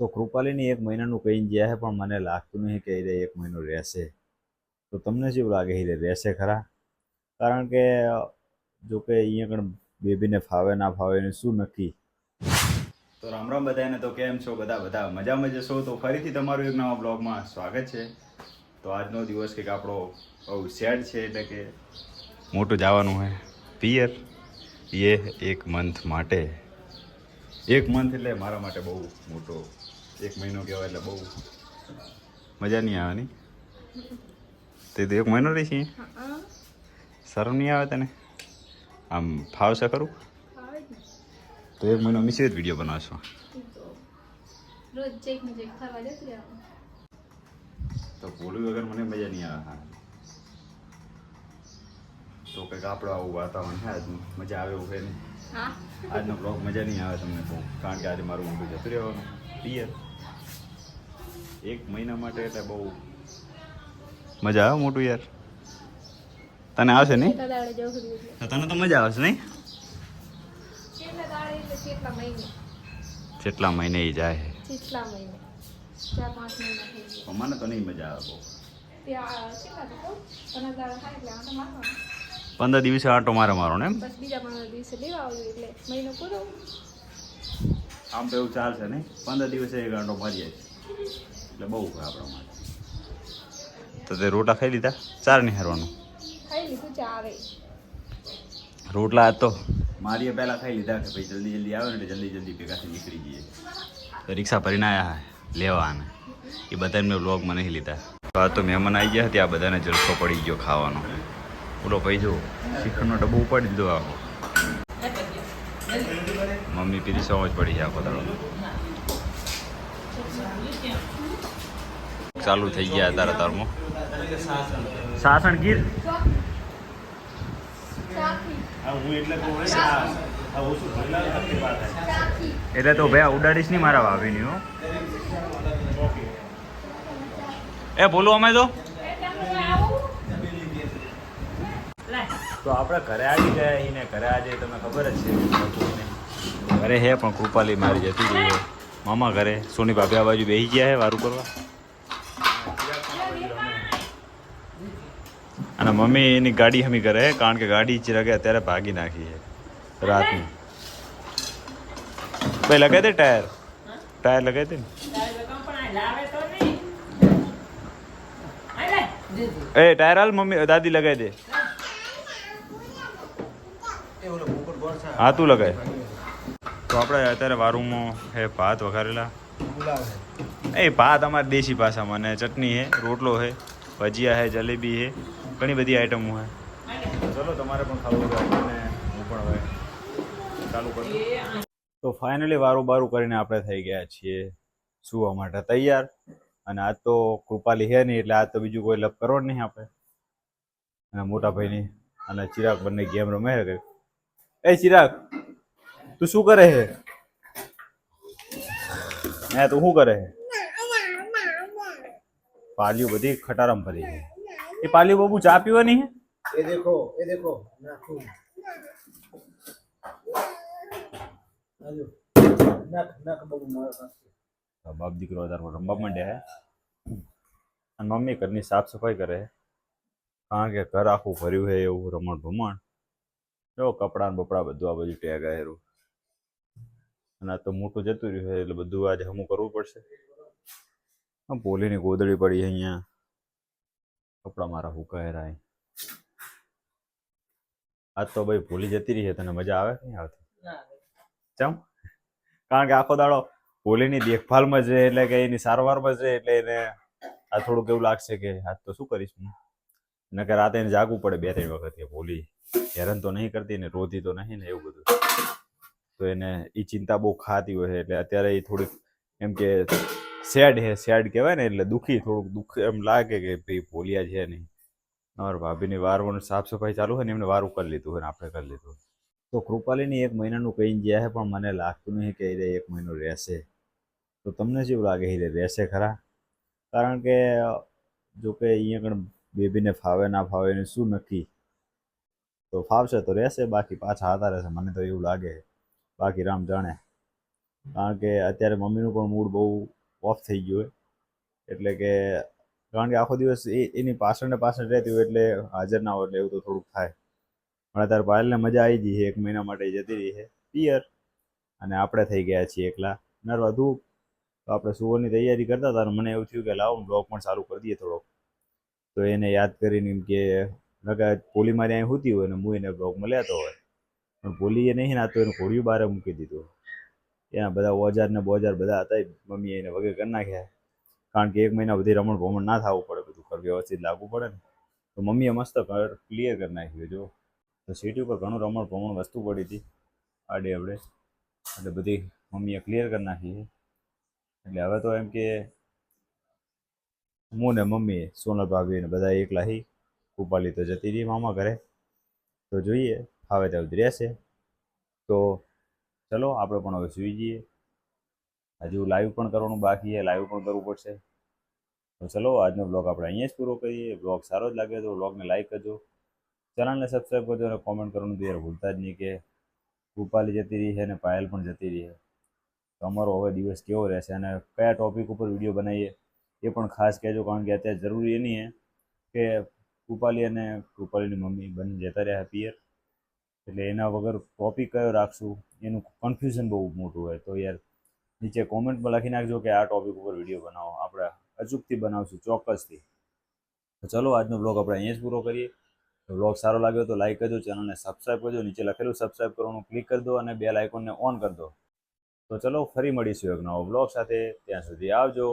તો કૃપાલીની એક મહિનાનું કહીને ગયા છે, પણ મને લાગતું નહીં કે એ એક મહિનો રહેશે. તો તમને જેવું લાગે એ રહેશે ખરા? કારણ કે, જો કે અહીંયા કણ બેબીને ફાવે, ના ફાવે એનું શું નક્કી? તો રામ રામ બધાને તો કેમ છો બધા? બધા મજામાં જશો તો ફરીથી તમારું એક નવા બ્લોગમાં સ્વાગત છે. તો આજનો દિવસ કંઈક આપણો બહુ સેડ છે, એટલે કે મોટું જવાનું છે. પિયર એ એક મંથ માટે. એક મંથ એટલે મારા માટે બહુ મોટો એક મહિનો કહેવાય એટલે બહુ મજા નહીં આવે નહીં? તે તો એક મહિનો રહી છે શરમ નહીં આવે તને? આમ ફાવશે ખરું? તો એક મહિનો મિશ્રિત વીડિયો બનાવશો. તો બોલવી વગર મને મજા નહીં આવે હા. તો કંઈક આપણું આવું વાતાવરણ છે આજનું મજા આવે એવું છે ને આજનો બ્લોગ મજા નહીં આવે તમને બહુ કારણ કે આજે મારું મોટું જતું રહેવાનું. પિયર. એક મહિના માટે એટલે બહુ મજા આવે મોટું યાર. તને આવશે નહીં? તને તો મજા આવશે નહીં? કેટલા મહિને. એ જાય મને તો નહીં મજા આવે બહુ. પંદર દિવસે આંટો મારે મારો ને આમ તો એવું ચાલશે નહીં? પંદર દિવસે એક આંટો મારીએ એટલે બહુ હોય આપણા માટે તો તે રોટલા ખાઈ લીધા? ચાર નહીં હારવાનું? ખાઈ લીધું ચારે રોટલા આજ તો. મારીએ પહેલાં ખાઈ લીધા કે ભાઈ જલ્દી જલ્દી આવે ને એટલે જલ્દી જલ્દી ભેગાથી નીકળી જઈએ. તો રિક્ષા ભરીને આવ્યા લેવા આને એ બધાને મેં વ્લોગમાં નહીં લીધા. તો આ તો મહેમાન આવી ગયા ત્યાં બધાને જલસો પડી ગયો ખાવાનો. બોલો ભાઈ જો શિખરનો ડબ્બો ઉપાડી દીધો આવો મમ્મી પીરી સમજ પડી છે આખો દાડો. ચાલુ થઈ ગયા તારા તારમાં. સાસણ ગીર? એટલે તો ભાઈ ઉડાડીશ નહીં મારા ભાભીની હો. એ બોલો અમે તો. તો આપણે ઘરે આવી ગયા એને ઘરે આજે તમને ખબર જ છે. ઘરે હે પણ કૃપાલી મારી જતી રહી. મામા ઘરે સોની ભાભી આ બાજુ બેસી ગયા હે વારું કરવા. અને મમ્મી એની ગાડી હમી કરે છે કારણ કે ગાડી ચિરાગે અત્યારે ભાગી નાખી છે રાતની. ભાઈ લગાવી દે ટાયર. ટાયર લગાવી દે ને. એ ટાયર હાલ મમ્મી દાદી લગાવી દે. હા તું લગાય. તો આપણે અત્યારે વારુમાં હે ભાત વઘારેલા. એ ભાત અમારી દેશી ભાષામાં અને ચટણી હે રોટલો હે ભજીયા હે જલેબી હે ઘણી બધી આઈટમો હે. ચલો તમારે પણ ખાવું હોય અને હું પણ હવે ચાલુ કરું. તો ફાઇનલી વારું બારું કરીને આપણે થઈ ગયા છીએ સુવા માટે તૈયાર. અને આજ તો કૃપાલી હે નહીં એટલે આજ તો બીજું કોઈ લપ કરો નહીં આપણે. અને મોટા ભાઈની અને ચિરાગ બંને ગેમ રમે છે એ ચિરાગ! તું શું કરે હે હે તું શું કરે હે પાલ્યુ બધી ખટારામ ભરી છે. એ પાલ્યુ બાબુ ચા પીવાની નહીં એ દેખો એ દેખો બાપ દીકરો વધારે રમવા માંડે હે. અને મમ્મી ઘરની સાફ સફાઈ કરે કારણ કે ઘર આખું ભર્યું હે એવું રમણ ભમણ. જો કપડાં બપડા બધું આ બધું ટેગ આવેલું અને આ તો મોટું જતું રહ્યું છે એટલે બધું આજે હમું કરવું પડશે. આમ પોલીની ગોદડી પડી છે અહીંયા. કપડાં મારા હુકાયરા આજ તો ભાઈ ભૂલી જતી રહી છે તને મજા આવે નહીં આવતી ચમ? કારણ કે આખો દાડો ભોલીની દેખભાલમાં જ એટલે કે એની સારવારમાં જ એટલે એને આ થોડુંક એવું લાગશે કે આજ તો શું કરીશ હું? નકર રાતે એને જાગવું પડે બે ત્રણ વખત કે ભોલી હેરાન તો નહીં કરતી ને રોધી તો નહીં ને એવું બધું. તો એને એ ચિંતા બહુ ખાતી હોય છે. એટલે અત્યારે એ થોડીક એમ કે સેડ હે સેડ કહેવાય ને, એટલે દુઃખી, થોડુંક દુઃખ એમ લાગે કે ભાઈ બોલ્યા છે નહીં. અમારા ભાભીની વારવાનું સાફ સફાઈ ચાલુ હોય ને, એમને વારું કરી લીધું હોય ને, આપણે કરી લીધું તો કૃપાલીની એક મહિનાનું કહીને ગયા છે, પણ મને લાગતું નહીં કે એ એક મહિનો રહેશે. તો તમને શું લાગે એ રહેશે ખરા? કારણ કે જો કે અહીંયા આગળ બેબીને ફાવે, ના ફાવે એનું શું નક્કી? તો ફાવશે તો રહેશે, બાકી પાછા આવતા રહેશે, મને તો એવું લાગે બાકી રામ જાણે. કારણ કે અત્યારે મમ્મીનું પણ મૂડ બહુ ઓફ થઈ ગયું હોય. એટલે કે કારણ કે આખો દિવસ એ, એની પાછળ ને પાછળ રહેતી હોય એટલે હાજર ના હોય એટલે એવું તો થોડુંક થાય. પણ અત્યારે પાયલને મજા આવી ગઈ છે, એક મહિના માટે જતી રહી છે, પિયર. અને આપણે થઈ ગયા છીએ એકલા. નરવા ધૂપ તો આપણે સુવરની તૈયારી કરતા હતા અને મને એવું થયું કે લાવો બ્લોગ પણ ચાલુ કરી દઈએ થોડોક. તો એને યાદ કરીને કે નકા પોલી મારી અહીં હોતી હોય ને હું એને બ્લોગમાં લેતો હોય. પણ પોલીએ નહીં નાતો એનું ઘોડિયું બહાર મૂકી દીધું. એના બધા ઓજાર ને બોજાર બધા હતા મમ્મીએ એને વગર કરી નાખ્યા. કારણ કે એક મહિના બધી રમણ ભમણ ના થવું પડે, બધું ઘર વ્યવસ્થિત લાગવું પડે ને. તો મમ્મીએ મસ્ત ઘર ક્લિયર કરી નાખ્યું જો તો સીટી ઉપર ઘણું રમણ ભમણ વસ્તુ પડી હતી. આડે અવડે. એટલે બધી મમ્મીએ ક્લિયર કરી નાખી એટલે હવે તો એમ કે હું ને મમ્મી, સોનલ ભાભી ને બધા એકલા હી. ઉપાલી તો જતી રહી મામા ઘરે. તો જોઈએ. ફાવે ત્યાં રહેશે. તો ચલો, આપણે પણ હવે સુઈ જઈએ. હજુ લાઈવ પણ કરવાનું બાકી છે લાઈવ પણ કરવું પડશે. તો ચલો, આજનો બ્લોગ આપણે અહીંયા જ પૂરો કરીએ. બ્લોગ સારો જ લાગે તો બ્લોગને લાઈક કરજો. ચેનલને સબસ્ક્રાઈબ કરજો અને કોમેન્ટ કરવાનું તો યાર ભૂલતા જ નહીં કે રૂપાલી જતી રહી છે અને પાયલ પણ જતી રહી છે. તો અમારો હવે દિવસ કેવો રહેશે અને કયા ટોપિક ઉપર વીડિયો બનાવીએ એ પણ ખાસ કહેજો, કારણ કે અત્યારે જરૂરી એ નહીં કે રૂપાલી અને રૂપાલીની મમ્મી બંને જતા રહ્યા પિયર. એટલે એના વગર ટોપિક કયો રાખશું? એનું કન્ફ્યુઝન બહુ મોટું હોય. તો યાર, નીચે કોમેન્ટમાં લખી નાખજો કે આ ટોપિક ઉપર વીડિયો બનાવો. આપણે અચૂકથી બનાવશું, ચોક્કસથી. તો ચલો, આજનો બ્લોગ આપણે અહીંયા જ પૂરો કરીએ. બ્લોગ સારો લાગ્યો તો લાઈક કરજો ચેનલને સબસ્ક્રાઈબ કરજો. નીચે લખેલું સબસ્ક્રાઈબ કરવાનું ક્લિક કરી દો અને બેલ આઇકોનને ઓન કરી દો. તો ચલો, ફરી મળીશું એક નવો બ્લોગ સાથે. ત્યાં સુધી આવજો.